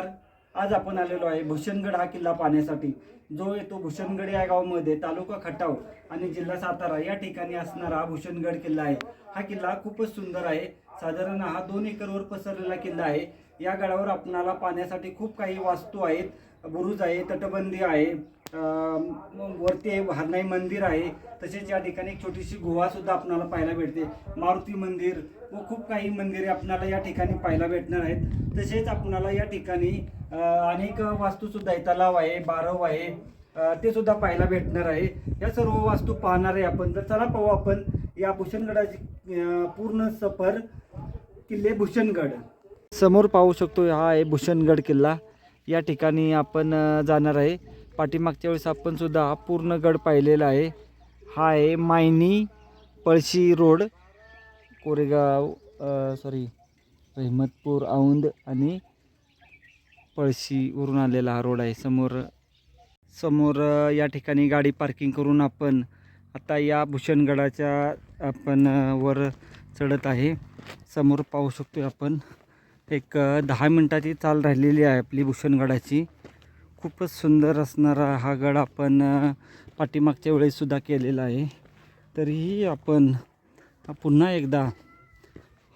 नमस्कार. आज आपण आलेलो आहे भूषणगड हा किल्ला पाहण्यासाठी. जो येतो भूषणगड या गावामध्ये तालुका खटाव आणि जिल्हा सातारा या ठिकाणी असणारा हा भूषणगड किल्ला आहे. हा किल्ला खूपच सुंदर आहे. साधारण हा दोन एकरवर पसरलेला किल्ला आहे. या गडावर आपणाला पाहण्यासाठी खूप काही वास्तू आहेत. बुरुज आहे तटबंदी आहे वरती हरनाई मंदिर आहे. तसेच या ठिकाणी एक छोटीशी गुहासुद्धा आपणाला पाहायला भेटते मारुती मंदिर व खूप काही मंदिरे आपणाला या ठिकाणी पाहायला भेटणार आहेत. तसेच आपणाला या ठिकाणी अनेक वास्तूसुद्धा आहे तलाव आहे बारव आहे ते सुद्धा पाहायला भेटणार आहे. या सर्व वास्तू पाहणार आहे आपण तर चला पाहू आपण या भूषणगडाची पूर्ण सफर किल्ले भूषणगड. समोर पाहू शकतो हा आहे भूषणगड किल्ला. या ठिकाणी आपण जाणार आहे. पाठीमागच्या वेळेस आपण सुद्धा हा पूर्ण गड पाहिलेला आहे. हा आहे मायनी पळशी रोड. कोरेगाव सॉरी रहमतपूर औंद आणि पळशीवरून आलेला हा रोड आहे. समोर समोर या ठिकाणी गाडी पार्किंग करून आपण आता या भूषणगडाच्या आपण वर चढत आहे. समोर पाहू शकतो आपण एक दहा मिनटाची चाल राहिलेली आहे आपली भूषणगडाची. खूपच सुंदर असणारा हा गड आपण पाठीमागच्या वेळेससुद्धा केलेला आहे. तरीही आपण पुन्हा एकदा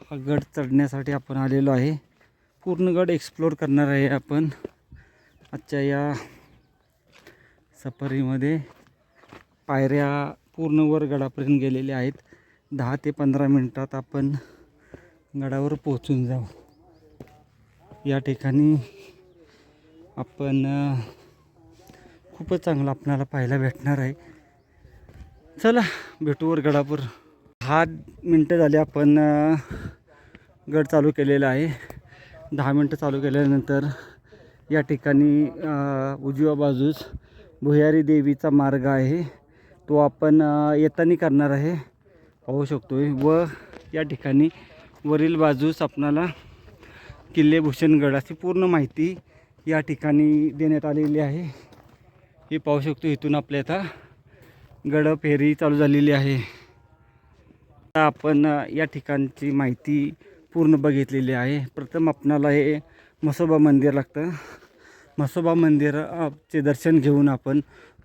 हा गड चढण्यासाठी आपण आलेलो आहे. पूर्ण गड एक्सप्लोर करणार आहे आपण. आजच्या या सफारीमध्ये पायऱ्या पूर्ण वर गडापर्यंत गेलेल्या आहेत. दहा ते पंधरा मिनटात आपण गडावर पोहोचून जाऊ. या ठिकाणी आपण खूपच चांगलं आपल्याला पाहायला भेटणार आहे. चला भेटूवर गडावर. दहा मिनटं झाले आपण गड चालू केलेला आहे. दहा मिनटं चालू केल्यानंतर या ठिकाणी उजव्या बाजूस भुयारी देवीचा मार्ग आहे. तो आपण येताना करणार आहे. पाहू शकतो व या ठिकाणी वरील बाजूस आपणाला किल्ले भूषणगड अशी पूर्ण माहिती या ठिकाणी देण्यात आलेली आहे. हे पाहू शकतो इथून आपल्या आता गड फेरी चालू झालेली आहे. आपण या ठिकाणची माहिती पूर्ण बघितलेली आहे. प्रथम आपणाला हे म्हसोबा मंदिर लागतं. म्हसोबा मंदिराचे दर्शन घेऊन आपण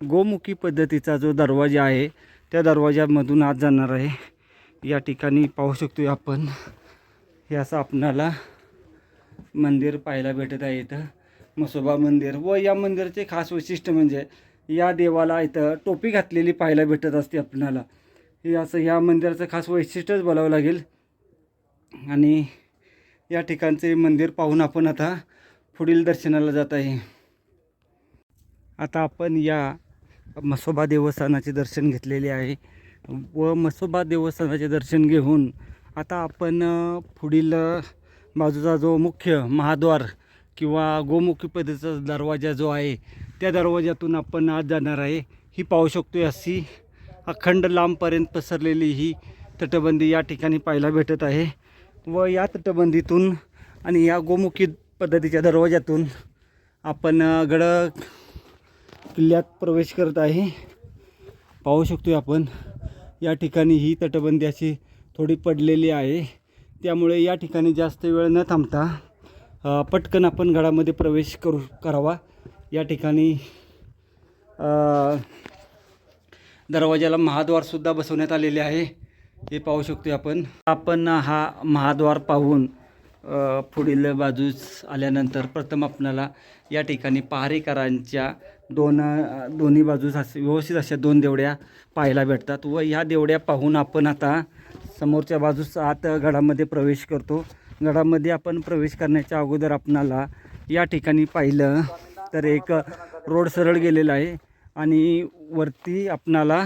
गोमुखी पद्धतीचा जो दरवाजा आहे त्या दरवाजामधून आत जाणार आहे. या ठिकाणी पाहू शकतो आपण. हे असं आपणाला मंदिर पाहायला भेटत आहे इथं. म्हसोबा मंदिर व या मंदिराचे खास वैशिष्ट्य म्हणजे या देवाला इथं टोपी घातलेली पाहायला भेटत असते आपणाला. हे असं या मंदिराचं खास वैशिष्ट्यच बोलावं लागेल. आणि या ठिकाणचे मंदिर पाहून आपण आता पुढील दर्शनाला जात आहे. आता आपण या म्हसोबा देवस्थानाचे दर्शन घेतलेले आहे व म्हसोबा देवस्थानाचे दर्शन घेऊन आता आपण पुढील बाजूचा जो मुख्य महाद्वार किंवा गोमुखी पद्धतीचा दरवाजा जो आहे त्या दरवाज्यातून आपण आज जाणार आहे. ही पाहू शकतो अशी अखंड लांबपर्यंत पसरलेली ही तटबंदी या ठिकाणी पाहायला भेटत आहे व या तटबंदीतून आणि या गोमुखी पद्धतीच्या दरवाज्यातून आपण गड किल्ल्यात प्रवेश करत आहे. पाहू शकतो आपण या ठिकाणी ही तटबंदी अशी थोडी पडलेली आहे. त्यामुळे या ठिकाणी जास्त वेळ न थांबता पटकन आपण गडामध्ये प्रवेश करू करावा. या ठिकाणी दरवाजाला महाद्वारसुद्धा बसवण्यात आलेले आहे. हे पाहू शकतो आपण. आपण हा महाद्वार पाहून पुढील बाजूस आल्यानंतर प्रथम आपणाला या ठिकाणी पहारेकरांच्या दोन दोन्ही बाजूस असे व्यवस्थित अशा दोन देवड्या पाहायला भेटतात व ह्या देवड्या पाहून आपण आता समोरच्या बाजूस आत गडामध्ये प्रवेश करतो. गडामध्ये आपण प्रवेश करण्याच्या अगोदर आपणाला या ठिकाणी पाहिलं तर एक रोड सरळ गेलेला आहे. आणि वरती आपणाला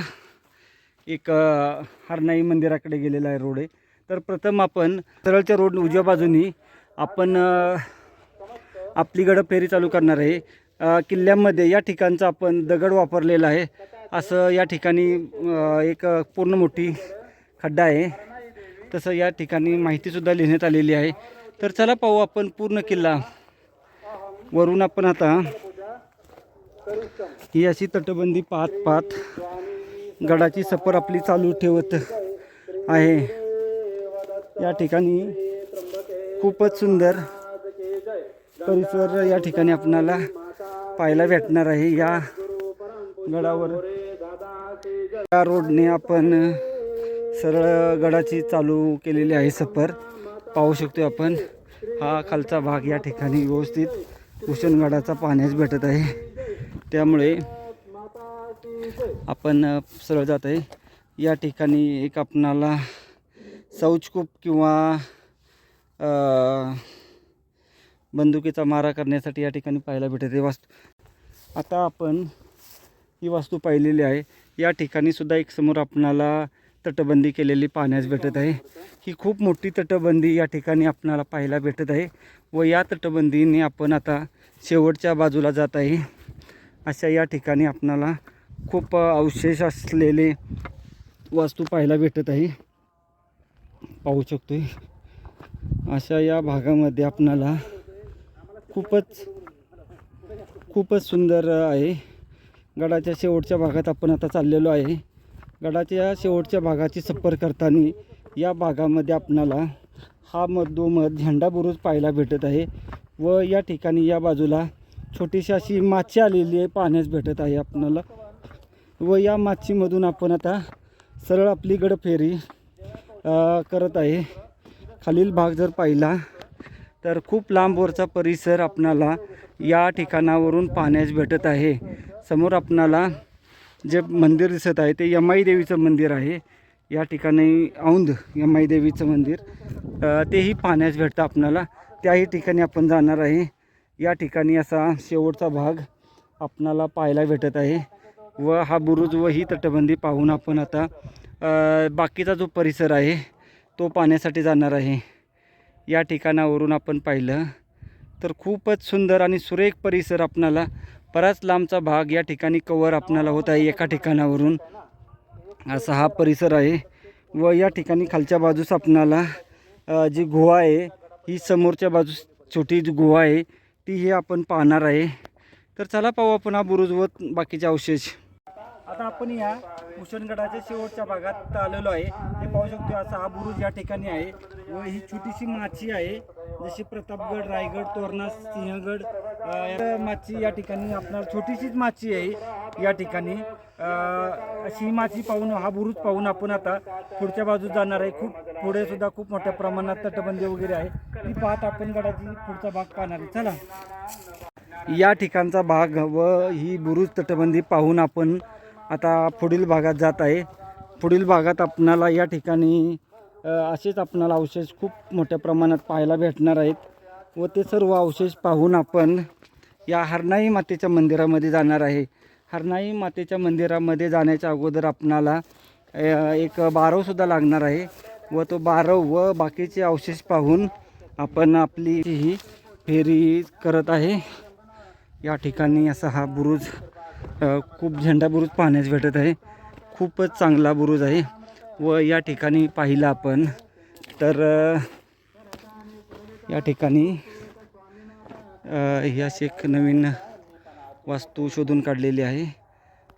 एक हरणाई हरनाई मंदिराकडे गेलेला आहे रोड आहे. तर प्रथम आपण सरळच्या रोड उजव्या बाजूनी आपण आपली गड फेरी चालू करणार आहे. किल्ल्यामध्ये या ठिकाणचा आपण दगड वापरलेला आहे. असं या ठिकाणी एक पूर्ण मोठी खड्डा आहे. तसं या ठिकाणी माहितीसुद्धा लिहिण्यात आलेली आहे. तर चला पाहू आपण पूर्ण किल्ला. वरून आपण आता ही अशी तटबंदी पाहत पाहत गडाची सफर आपली चालू ठेवत आहे. या ठिकाणी खूपच सुंदर परिसर या ठिकाणी आपणाला पाहायला भेटणार आहे. या गडावर या रोडने आपण सरळ गडाची चालू केलेली आहे सफर. पाहू शकतो आपण. हा खालचा भाग या ठिकाणी व्यवस्थित भूषणगडाचा पाण्यास भेटत आहे. त्यामुळे आपण सरळ जात आहे. या ठिकाणी एक आपणाला शौचकूप किंवा बंदुकीचा मारा करण्यासाठी या ठिकाणी पाहायला भेटत आहे. वास्तू आता आपण ही वास्तू पाहिलेली आहे. या ठिकाणी सुद्धा एक समोर आपणाला तटबंदी केलेली पाहण्यास भेटत आहे. ही खूप मोठी तटबंदी या ठिकाणी आपणाला पाहायला भेटत आहे व या तटबंदीने आपण आता शेवटच्या बाजूला जात आहे. अशा या ठिकाणी आपणाला खूप अवशेष असलेले वास्तू पाहायला भेटत आहे. पाहू शकतो अशा या भागामध्ये आपणाला खूपच खूपच सुंदर आहे. गडाच्या शेवटच्या भागात आपण आता चाललेलो आहे. गडाच्या शेवटच्या भागाची सफर करताना या भागामध्ये आपणाला हा मधोमध झेंडा बुरुज पाहायला भेटत आहे व या ठिकाणी या बाजूला छोटीशी अशी माची आलेली आहे पाहण्यास भेटत आहे आपणाला. व या माचीमधून आपण आता सरळ आपली गडफेरी करत आहे. खालील भाग जर पाहिला तर खूप लांबवरचा परिसर आपणाला या ठिकाणावरून पाहण्यास भेटत आहे. समोर आपणाला जे मंदिर दिसत आहे ते यमाई देवीचं मंदिर आहे. या ठिकाणी औंध यमाई देवीचं मंदिर तेही पाहण्यास भेटतं आपणाला. त्याही ठिकाणी आपण जाणार आहे. या ठिकाणी असा शेवटचा भाग आपणाला पाहायला भेटत आहे व हा बुरुज व ही तटबंदी पाहून आपण आता बाकीचा जो परिसर आहे तो पाण्यासाठी जाणार आहे. या ठिकाणावरून आपण पाहिलं तर खूपच सुंदर आणि सुरेख परिसर आपणाला बराच लांबचा भाग या ठिकाणी कवर आपणाला होत आहे एका ठिकाणावरून. असा हा परिसर आहे व या ठिकाणी खालच्या बाजूस आपणाला जी गुहा आहे ही समोरच्या बाजूस छोटी जी गुहा आहे ती ही आपण पाहणार आहे. तर चला पाहू आपण हा बुरुज व बाकीचे अवशेष. आता आपण या भूषणगडाच्या शेवटच्या भागात आलेलो आहे. हे पाहू शकतो असा हा बुरुज या ठिकाणी आहे व ही छोटीशी माची आहे. जशी प्रतापगड रायगड तोरणा सिंहगड माची या ठिकाणी आपणाला छोटीशीच माची आहे या ठिकाणी. अशी माची पाहून हा बुरुज पाहून आपण आता पुढच्या बाजूस जाणार आहे. खूप पुढे सुद्धा खूप मोठ्या प्रमाणात तटबंदी वगैरे आहे. ती पाहत आपण गडाची पुढचा भाग पाहणार आहे. चला. या ठिकाणचा भाग व ही बुरुज तटबंदी पाहून आपण आता पुढील भागात जात आहे. पुढील भागात आपणाला या ठिकाणी असेच आपणाला अवशेष खूप मोठ्या प्रमाणात पाहायला भेटणार आहेत. व ते सर्व अवशेष पाहून आपण या हरनाई मातेच्या मंदिरामध्ये जाणार आहे. हरनाई मातेच्या मंदिरामध्ये जाण्याच्या अगोदर आपणाला एक बारवसुद्धा लागणार आहे. व तो बारव व बाकीचे अवशेष पाहून आपण आपली ही फेरी करत आहे. या ठिकाणी असा हा बुरुज खूप झेंडा बुरुज पाहण्यास भेटत आहे. खूपच चांगला बुरुज आहे. व या ठिकाणी पाहिलं आपण तर या ठिकाणी ही अशी एक नवीन वास्तू शोधून काढलेली आहे.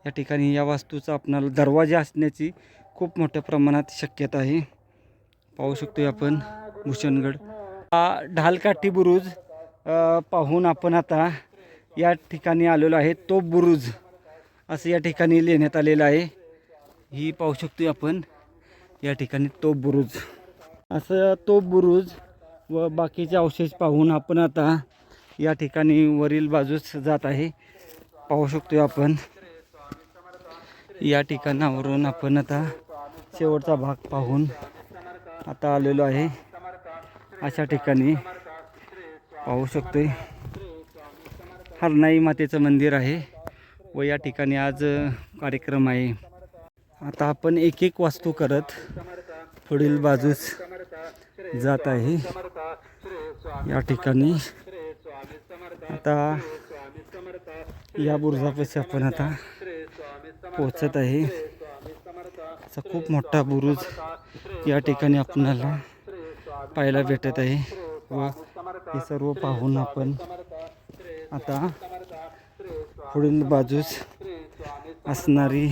या ठिकाणी या वास्तूचा आपणाला दरवाजा असण्याची खूप मोठ्या प्रमाणात शक्यता आहे. पाहू शकतोय आपण भूषणगड. हा ढालकाठी बुरुज पाहून आपण आता या ठिकाणी आलेलो आहे. तो बुरुज असं या ठिकाणी लिहिण्यात आलेलं आहे. ही पाहू शकतो आपण. या ठिकाणी तोप बुरुज. असं तोप बुरुज व बाकीचे अवशेष पाहून आपण आता या ठिकाणी वरील बाजूस जात आहे. पाहू शकतो आपण. या ठिकाणावरून आपण आता शेवटचा भाग पाहून आता आलेलो आहे. अशा ठिकाणी पाहू शकतोय. हरनाई मातेचं मंदिर आहे. व या ठिकाणी आज कार्यक्रम आहे. आता आपण एक एक वास्तू करत पुढील बाजूस जात आहे. या ठिकाणी आता या बुरुजापाशी आपण आता पोचत आहे. असा खूप मोठा बुरुज या ठिकाणी आपणाला पाहायला भेटत आहे. व हे सर्व पाहून आपण आता पुढील बाजूस असणारी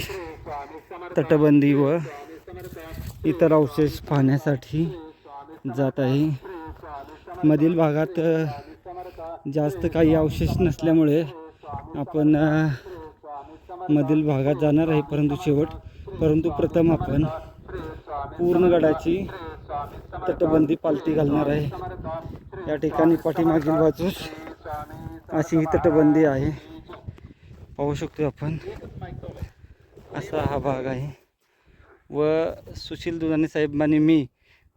तटबंदी व इतर अवशेष पाहण्यासाठी जात आहे. मधील भागात जास्त काही अवशेष नसल्यामुळे आपण मधील भागात जाणार आहे परंतु शेवट परंतु प्रथम आपण पूर्ण गडाची तटबंदी पालथी घालणार आहे. या ठिकाणी पाठीमागील बाजूस अशी ही तटबंदी आहे. पाहू शकतो आपण. असा हा भाग आहे. व सुशील दुधाने साहेबांनी मी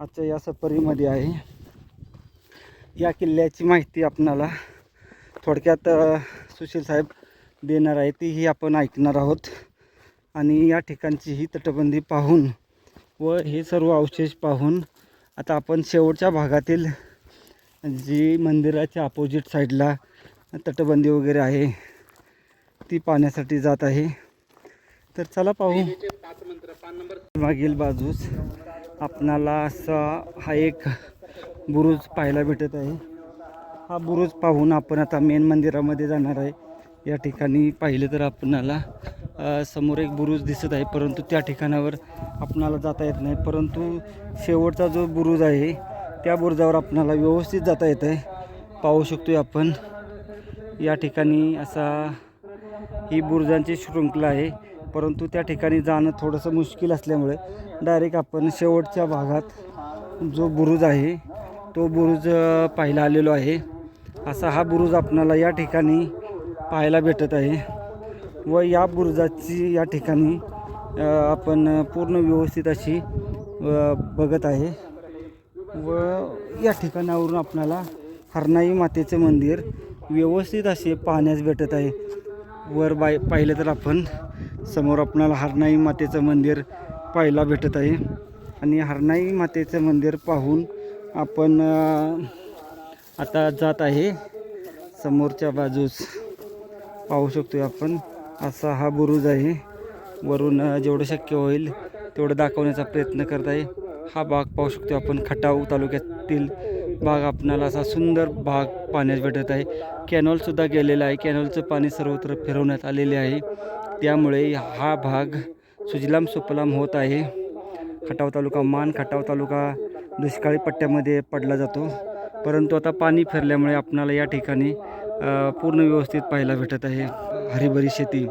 आजच्या या सफरीमध्ये आहे. या किल्ल्याची माहिती आपणाला थोडक्यात सुशील साहेब देणार आहे. तीही आपण ऐकणार आहोत. आणि या ठिकाणची ही तटबंदी पाहून व हे सर्व अवशेष पाहून आता आपण शेवटच्या भागातील जी मंदिराच्या अपोजिट साईडला तटबंदी वगैरे आहे ती पाहण्यासाठी जात आहे. तर चला पाहू. मागील बाजूस आपणाला असा हा एक बुरुज पाहायला भेटत आहे. हा बुरुज पाहून आपण आता मेन मंदिरामध्ये जाणार आहे. या ठिकाणी पाहिलं तर आपणाला समोर एक बुरुज दिसत आहे. परंतु त्या ठिकाणावर आपणाला जाता येत नाही. परंतु शेवटचा जो बुरुज आहे त्या बुरुजावर आपणाला व्यवस्थित जाता येत आहे. पाहू शकतो आपण. या ठिकाणी असा ही बुरुजांची शृंखला आहे. परंतु त्या ठिकाणी जाणं थोडंसं मुश्किल असल्यामुळे डायरेक्ट आपण शेवटच्या भागात जो बुरुज आहे तो बुरुज पाहायला आलेलो आहे. असा हा बुरुज आपणाला या ठिकाणी पाहायला भेटत आहे व या बुरुजाची या ठिकाणी आपण पूर्ण व्यवस्थित अशी बघत आहे व या ठिकाणावरून आपणाला हरनाई मातेचं मंदिर व्यवस्थित असे पाहण्यास भेटत आहे. वर बाय पाहिलं तर आपण समोर आपणाला हरनाई मातेचं मंदिर पाहायला भेटत आहे. आणि हरनाई मातेचं मंदिर पाहून आपण आता जात आहे. समोरच्या बाजूस पाहू शकतो आपण असा हा बुरुज आहे. वरून जेवढं शक्य होईल तेवढं दाखवण्याचा प्रयत्न करत आहे. हा भाग पाहू शकतो आपण खटाव तालुक्यातील भाग आपणाला असा सुंदर भाग पाण्यास भेटत आहे. कॅनॉलसुद्धा गेलेला आहे. कॅनॉलचं पाणी सर्वत्र फिरवण्यात आलेले आहे. त्यामुळे हा भाग सुजलाम सुपलाम होत आहे. खटाव तालुका मान खटाव तालुका दुष्काळी पट्ट्यामध्ये पडला जातो. परंतु आता पाणी फिरल्यामुळे आपणाला या ठिकाणी पूर्ण व्यवस्थित पाहायला भेटत आहे. हरिभरी शेती.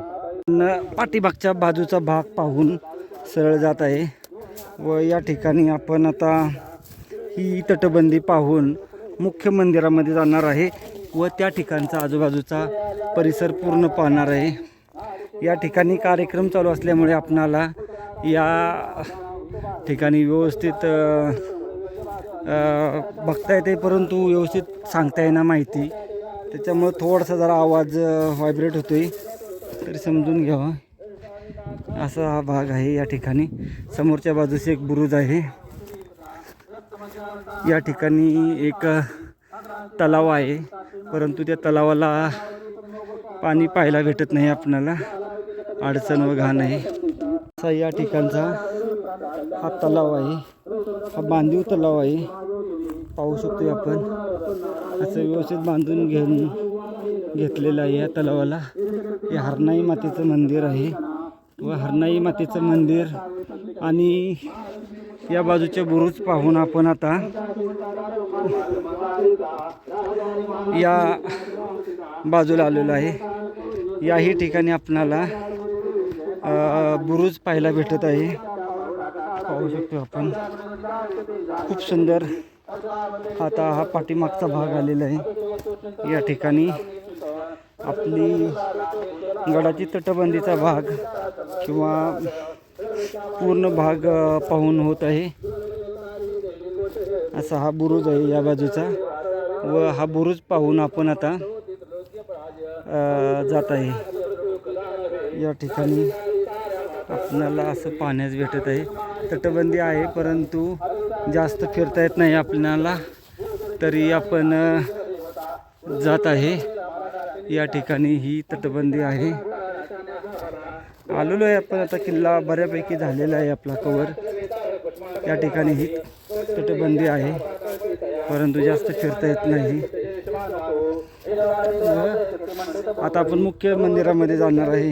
न पाठीमागच्या बाजूचा भाग पाहून सरळ जात आहे. व या ठिकाणी आपण आता ही तटबंदी पाहून मुख्य मंदिरामध्ये जाणार आहे व त्या ठिकाणचा आजूबाजूचा परिसर पूर्ण पाहणार आहे. या ठिकाणी कार्यक्रम चालू असल्यामुळे आपणाला या ठिकाणी व्यवस्थित बघता येते परंतु व्यवस्थित सांगता येणार माहिती. त्याच्यामुळं थोडासा जरा आवाज व्हायब्रेट होतोय. तरी समजून घ्यावा. असा हा भाग आहे या ठिकाणी. समोरच्या बाजूस एक बुरुज आहे. या ठिकाणी एक तलाव आहे. परंतु त्या तलावाला पाणी पाहायला भेटत नाही आपणाला. अडचण व घाण आहे. असा या ठिकाणचा हा तलाव आहे. हा बांधीव तलाव आहे. पाहू शकतो आपण. असं व्यवस्थित बांधून घेऊन घेतलेलं आहे या तलावाला. हे हरनाई मातेचं मंदिर आहे व हरनाई मातेचं मंदिर आणि या बाजूचे बुरुज पाहून आपण आता या बाजूला आलेलो आहे. याही ठिकाणी आपणाला बुरुज पाहायला भेटत आहे. पाहू शकतो आपण. खूप सुंदर आता हा पाठीमागचा भाग आलेला आहे. या ठिकाणी आपली गडाची तटबंदीचा भाग किंवा पूर्ण भाग पाहून होत आहे. असा हा बुरुज आहे या बाजूचा. व हा बुरुज पाहून आपण आता जात आहे. या ठिकाणी आपणाला असं पाण्यास भेटत आहे. तटबंदी आहे परंतु जास्त फिरता येत नाही आपल्याला. तरी आपण जात आहे. या ठिकाणी ही तटबंदी आहे. आलेलो आहे आपण. आता किल्ला बऱ्यापैकी झालेला आहे आपला कवर या ठिकाणी ही तटबंदी आहे. परंतु जास्त फिरता येत नाही. आता आपण मुख्य मंदिरामध्ये जाणार आहे.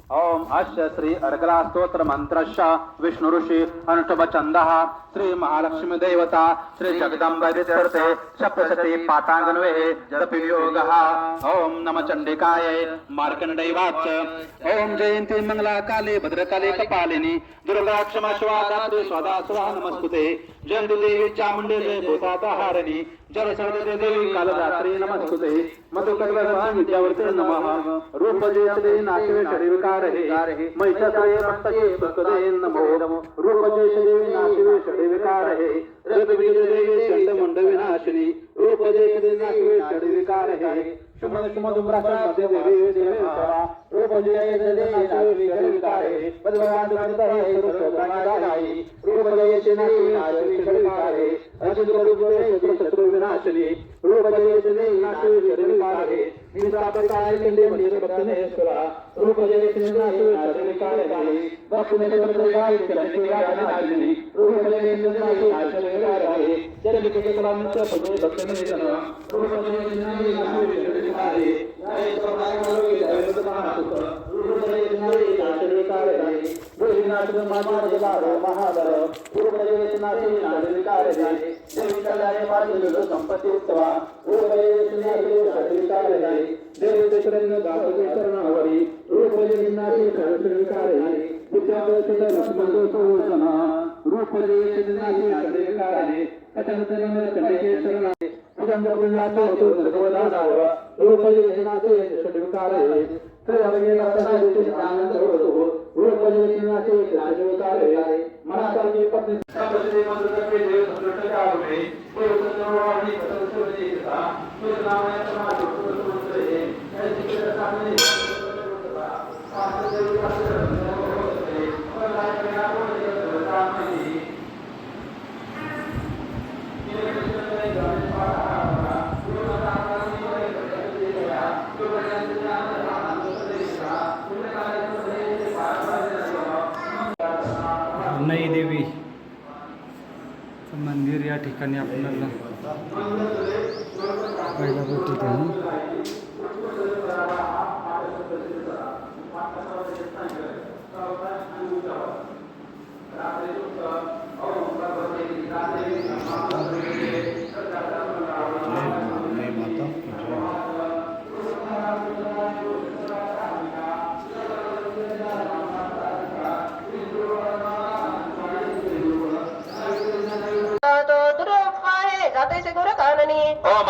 ओम अस्य श्री अर्गला स्तोत्र मंत्रश्च विष्णु ऋषी अनुष्टभ छंदः श्री महालक्ष्मी देवता श्री जगदंब सप्तशती पातांगन्वे जपि योग ओम नम चंडिकाय मार्कंडैवाच ओम जयंती मंगला काले भद्रकाले कपालिनी दुर्गा क्षमा शिवा दात्री स्वदा सुरा नमस्कुते जयंती देवी चामुंडे जय भूतापहारिणी जय सरस्वती देवी कालदात्री नमस्ते। मधुकल्पना विद्यावर्ते नमः। रूप जयते नाशिवे षडविकार हे महिषासुरे भक्तये भक्तये नमो रूप जय देवी नाशिवे षडविकार हे रघुवीर देवी चंड मंड विनाशिनी रूप जय देवी नाशिवे नाशिवे षडविकार हे पद्मवान दुखता हे सर्वसोपानादायी रूप जय देवी नाशिवे षडविकार हे संपत्ती जय देवी नाशिवे षडविकार आनंद होतो रूप जय देवी पत्नी सर्वश्री मंत्र देव संतुष्ट कारुणे देव सर्ववाणी पतंसुवती कथा समाज मंत्र हे ऐसी के सामने नई देवी मंदिर या ठिकाणी आपल्याला पहिला भेटत आहे तो दुरुपाय जाते से गुर काननी ओम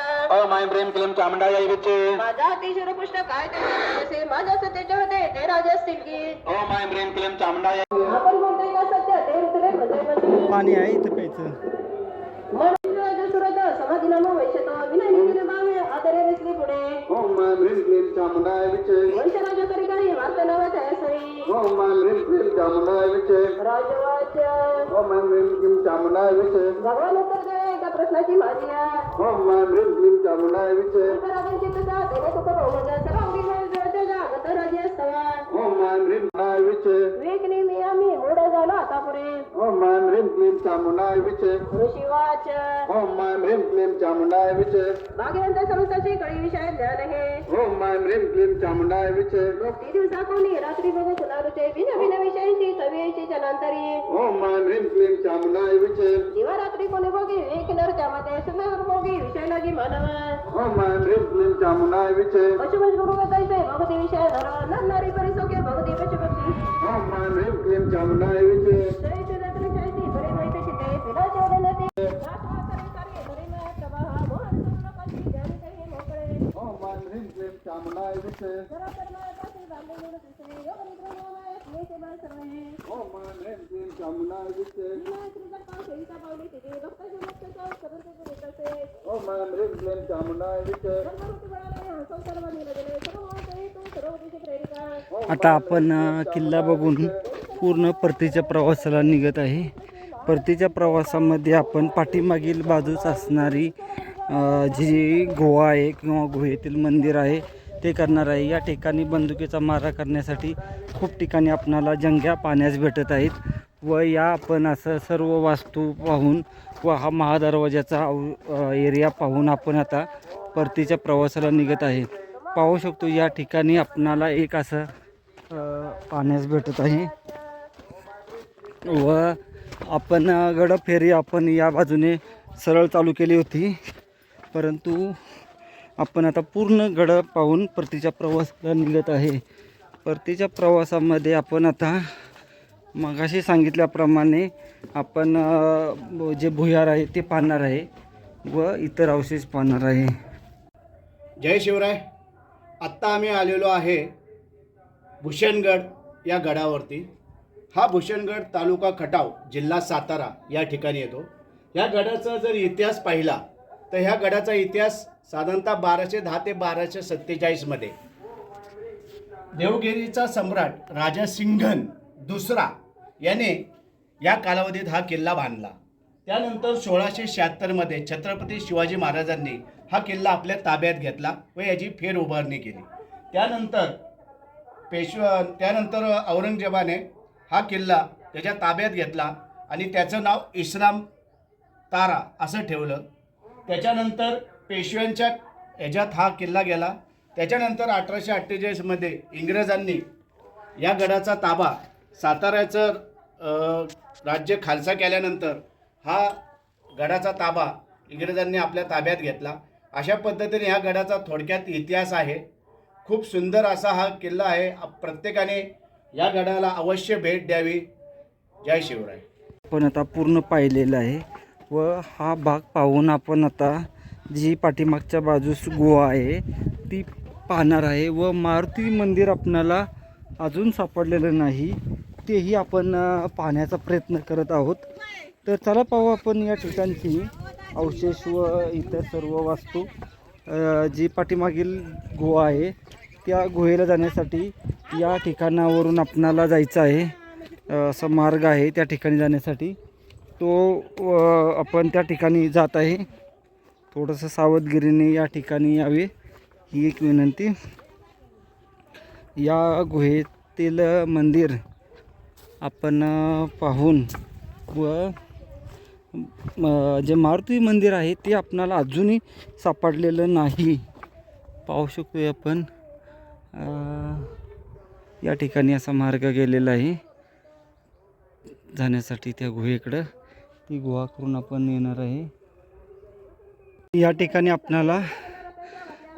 ओम ऐं ह्रीं क्लीं चामुण्डायै विचे माझा अतिशय पुष्ट काय ते असे माझ्या सत्तेचे होते ते राजा असतील की ओम ऐं ह्रीं क्लीं चामुण्डायै आपण म्हणतोय का सत्य? ते उतरे म्हणजे पाणी आहे इथं प्यायचं. म्हणून राजा सुरत समाधीनाम वैश्यत विनय निगिरी मावे आदरे दिसली पुढे. ओम ऐं ह्रीं क्लीं चामुण्डायै विचे वैश्य राजा करी काही वार्ता नावाच्या सरी ओम ऐं विचे राजवाच ओम ऐं ह्रीं क्लीं चामुण्डायै विचे भगवान उत्तर दे एका प्रश्नाची माझी. ओम ऐं ह्रीं क्लीं असतवा ओम ऐं ह्रीं चामुण्डायै विचे वेगणी मी आम्ही मूढ झालो आता पुढे ओम ऐं ह्रीं क्लीं चामुण्डायै विचे ऋषी वाच ओम ऐं ह्रीं क्लीं चामुण्डायै विचे भाग्यवंत संस्थाची कळी विषय ज्ञान हे ओम ऐं ह्रीं क्लीं चामुण्डायै विचे भक्ती दिवसा कोणी रात्री बघू कुणारुचे भिन्न भिन्न विषयांची सवियेची जनांतरी ओम ऐं ह्रीं क्लीं चामुण्डायै विचे. दिवा रात्री कोणी भोगी एक नर त्यामध्ये सुंदर भोगी विषय लागी मानव. ओम ऐं ह्रीं क्लीं चामुण्डायै विचे. पशुपश गुरु बतायचे भगवती विषय नर नर नारी परिसोके भगवती पशुपक्षी ओम ऐं ह्रीं क्लीं चामुण्डायै विचे. बरे माहिती चिते वदनते ऐं तर माय पासी आता आपण किल्ला बघून पूर्ण परतीच्या प्रवासाला निघत आहे. परतीच्या प्रवासामध्ये आपण पाठीमागील बाजूस असणारी अ, जी गुहा आहे किंवा गुहेतील मंदिर आहे ते करणार आहे. या ठिकाणी बंदुकीचा मारा करण्यासाठी खूप ठिकाणी आपणाला जंग्या पाण्यास भेटत आहेत व या आपण असं सर्व वास्तू पाहून व हा महादरवाजाचा एरिया पाहून आपण आता परतीच्या प्रवासाला निघत आहे. पाहू शकतो या ठिकाणी आपणाला एक असं पाण्यास भेटत आहे. व आपण गडफेरी आपण या बाजूने सरळ चालू केली होती. परंतु आपण आता पूर्ण गड पाहून परतीच्या प्रवासाला निघत आहे. परतीच्या प्रवासामध्ये आपण आता मगाशी सांगितल्याप्रमाणे आपण जे भुयार आहे ते पाहणार आहे व इतर अवशेष पाहणार आहे. जय शिवराय. आत्ता आम्ही आलेलो आहे भूषणगड या गडावरती. हा भूषणगड तालुका खटाव जिल्हा सातारा या ठिकाणी येतो. या गडाचा जर इतिहास पाहिला तर ह्या गडाचा इतिहास साधारणतः बाराशे दहा ते बाराशे सत्तेचाळीसमध्ये देवगिरीचा सम्राट राजा सिंघन दुसरा याने या कालावधीत हा किल्ला बांधला. त्यानंतर सोळाशे शहात्तरमध्ये छत्रपती शिवाजी महाराजांनी हा किल्ला आपल्या ताब्यात घेतला व याची फेर उभारणी केली. त्यानंतर पेशवा त्यानंतर औरंगजेबाने हा किल्ला त्याच्या ताब्यात घेतला आणि त्याचं नाव इस्लाम तारा असं ठेवलं. त्याच्यानंतर पेशव्यांच्या ह्याच्यात हा किल्ला गेला. त्याच्यानंतर अठराशे अठ्ठेचाळीसमध्ये इंग्रजांनी या गडाचा ताबा साताऱ्याचं राज्य खालसा केल्यानंतर हा गडाचा ताबा इंग्रजांनी आपल्या ताब्यात घेतला. अशा पद्धतीने ह्या गडाचा थोडक्यात इतिहास आहे. खूप सुंदर असा हा किल्ला आहे. प्रत्येकाने या गडाला अवश्य भेट द्यावी. जय शिवराय. पण आता पूर्ण पाहिलेलं आहे. व हा भाग पाहून आपण आता जी पाठीमागच्या बाजूस गुहा आहे ती पाहणार आहे व मारुती मंदिर आपणाला अजून सापडलेलं नाही तेही आपण पाहण्याचा प्रयत्न करत आहोत. तर चला पाहू आपण या ठिकाणची अवशेष व इतर सर्व वास्तू. जी पाठीमागील गुहा आहे त्या गुहेला जाण्यासाठी या ठिकाणावरून आपणाला जायचं आहे. असा मार्ग आहे त्या ठिकाणी जाण्यासाठी. तो आपण त्या ठिकाणी जात आहे. थोडंसं सावधगिरीने या ठिकाणी यावे ही एक विनंती. या गुहेतील मंदिर आपण पाहून व जे मारुती मंदिर आहे ते आपणाला अजूनही सापडलेलं नाही. पाहू शकतो आपण या ठिकाणी असा मार्ग गेलेला आहे. जाण्यासाठी त्या गुहेकडं. ती गुहा करून आपण येणार आहे. या ठिकाणी आपणाला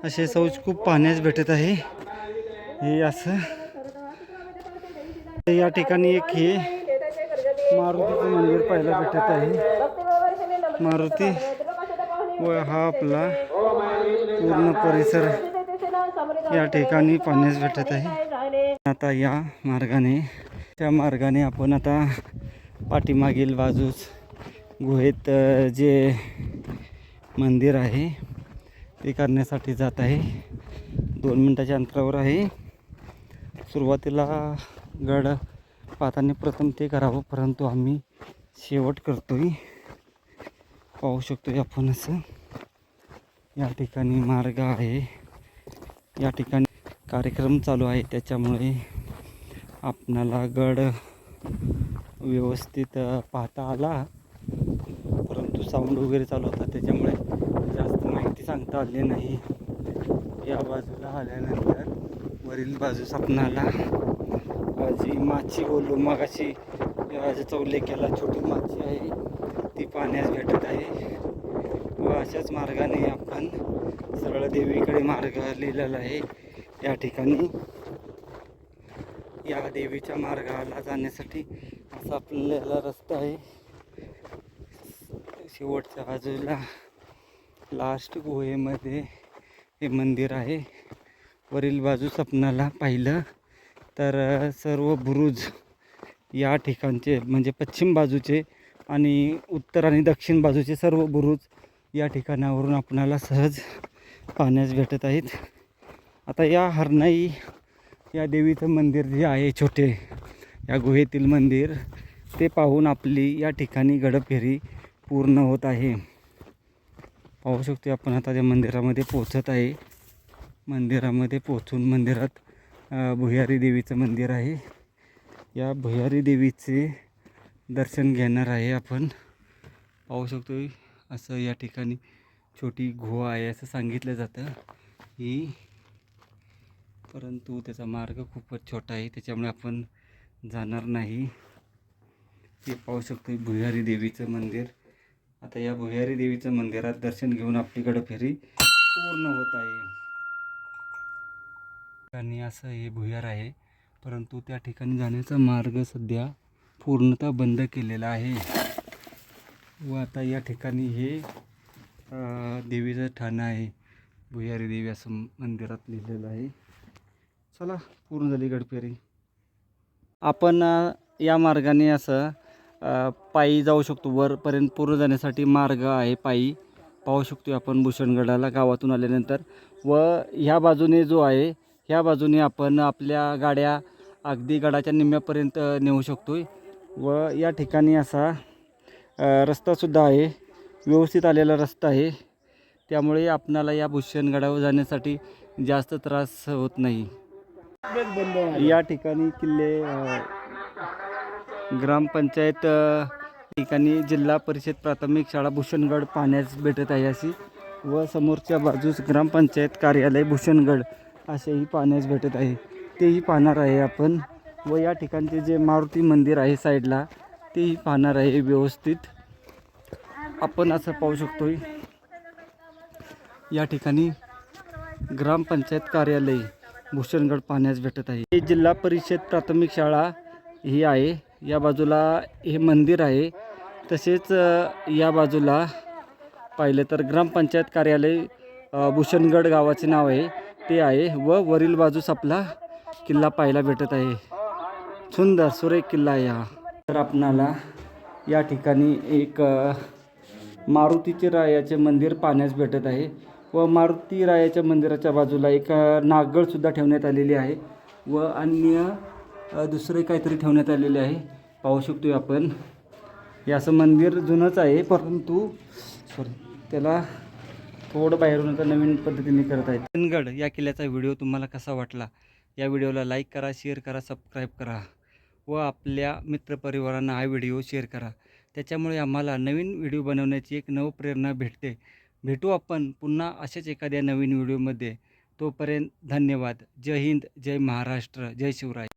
असे सौच खूप पाहण्यास भेटत आहे. हे असं. या ठिकाणी एक हे मारुतीचं मंदिर पाहायला भेटत आहे. मारुती व हा आपला पूर्ण परिसर या ठिकाणी पाहण्यास भेटत आहे. आता या मार्गाने त्या मार्गाने आपण आता पाठीमागील बाजूस गुहेत जे मंदिर आहे ते करण्यासाठी जात आहे. दोन मिनटाच्या अंतरावर आहे. सुरुवातीला गड पाहताना प्रथम ते करावं परंतु आम्ही शेवट करतोय. पाहू शकतो आपण असं. या ठिकाणी मार्ग आहे. या ठिकाणी कार्यक्रम चालू आहे. त्याच्यामुळे आपणाला गड व्यवस्थित पाहता आला. साऊंड वगैरे चालू होता त्याच्यामुळे जास्त माहिती सांगता आली नाही. या बाजूला आल्यानंतर वरील बाजूस आपणाला जी माची बोललो मग अशी चौलेक्याला उल्लेख केला छोटी माची आहे ती पाण्यास भेटत आहे. व अशाच मार्गाने आपण सरळ देवीकडे मार्ग लिहिलेला आहे. या ठिकाणी या देवीच्या मार्गाला जाण्यासाठी असा आपल्याला रस्ता आहे. शेवटच्या बाजूला लास्ट गुहेमध्ये हे मंदिर आहे. वरील बाजूस आपणाला पाहिलं तर सर्व बुरुज या ठिकाणचे म्हणजे पश्चिम बाजूचे आणि उत्तर आणि दक्षिण बाजूचे सर्व बुरुज या ठिकाणावरून आपणाला सहज पाहण्यास भेटत आहेत. आता या हरणाई या देवीचं मंदिर जे आहे छोटे या गुहेतील मंदिर ते पाहून आपली या ठिकाणी गडफेरी पूर्ण होत आहे. पाहू शकतो आपण आता त्या मंदिरामध्ये पोचत आहे. मंदिरामध्ये पोचून मंदिरात भुयारी देवीचं मंदिर आहे. या भुयारी देवीचे दर्शन घेणार आहे आपण. पाहू शकतो असं या ठिकाणी छोटी गुहा आहे असं सांगितलं जातं. ही परंतु त्याचा मार्ग खूपच छोटा आहे. त्याच्यामुळे आपण जाणार नाही. हे पाहू शकतो भुयारी देवीचं मंदिर. आता या भुयारी देवीचं मंदिरात दर्शन घेऊन आपली फेरी पूर्ण होत आहे. आणि असं हे भुयार आहे परंतु त्या ठिकाणी जाण्याचा मार्ग सध्या पूर्णतः बंद केलेला आहे. व आता या ठिकाणी हे देवीचं ठाणं आहे. भुयारी देवी असं मंदिरात लिहिलेलं आहे. चला पूर्ण झाली गडफेरी आपण या मार्गाने असं पायी जाऊ शकतो. वरपर्यंत पूर्ण जाण्यासाठी मार्ग आहे पायी. पाहू शकतो आपण भूषणगडाला गावातून आल्यानंतर. व ह्या बाजूने जो आहे ह्या बाजूने आपण आपल्या गाड्या अगदी गडाच्या निम्म्यापर्यंत नेऊ शकतो व या ठिकाणी असा रस्तासुद्धा आहे. व्यवस्थित आलेला रस्ता आहे. त्यामुळे आपणाला या भूषणगडावर जाण्यासाठी जास्त त्रास होत नाही. या ठिकाणी किल्ले ग्रामपंचायत ठिकाणी जिल्हा परिषद प्राथमिक शाळा भूषणगड पाहण्यास भेटत आहे अशी व समोरच्या बाजूस ग्रामपंचायत कार्यालय भूषणगड असेही पाहण्यास भेटत आहे. तेही पाहणार आहे आपण व या ठिकाणचे जे मारुती मंदिर आहे साईडला तेही पाहणार आहे व्यवस्थित. आपण असं पाहू शकतो या ठिकाणी ग्रामपंचायत कार्यालय भूषणगड पाहण्यास भेटत आहे. हे जिल्हा परिषद प्राथमिक शाळा ही आहे. या बाजूला हे मंदिर आहे. तसेच या बाजूला पाहिलं तर ग्रामपंचायत कार्यालय भूषणगड गावाचे नाव आहे. ते आहे व वरील बाजूस आपला किल्ला पाहायला भेटत आहे. सुंदर सुरेख किल्ला आहे हा. तर आपणाला या ठिकाणी एक मारुतीचे रायाचे मंदिर पाहण्यास भेटत आहे व मारुती रायाच्या मंदिराच्या बाजूला एक नागळसुद्धा ठेवण्यात आलेली आहे व अन्य दुसरे काहीतरी ठेवण्यात आलेले आहे. पाहू शकतो आपण. हे असं मंदिर जुनंच आहे परंतु सॉरी त्याला थोडं बाहेरून आता नवीन पद्धतीने करत आहेत. चंदगड या किल्ल्याचा व्हिडिओ तुम्हाला कसा वाटला? या व्हिडिओला लाईक करा शेअर करा सबस्क्राईब करा व आपल्या मित्रपरिवारांना हा व्हिडिओ शेअर करा. त्याच्यामुळे आम्हाला नवीन व्हिडिओ बनवण्याची एक नवप्रेरणा भेटते. भेटू आपण पुन्हा अशाच एखाद्या नवीन व्हिडिओमध्ये. तोपर्यंत धन्यवाद. जय हिंद जय महाराष्ट्र जय शिवराय.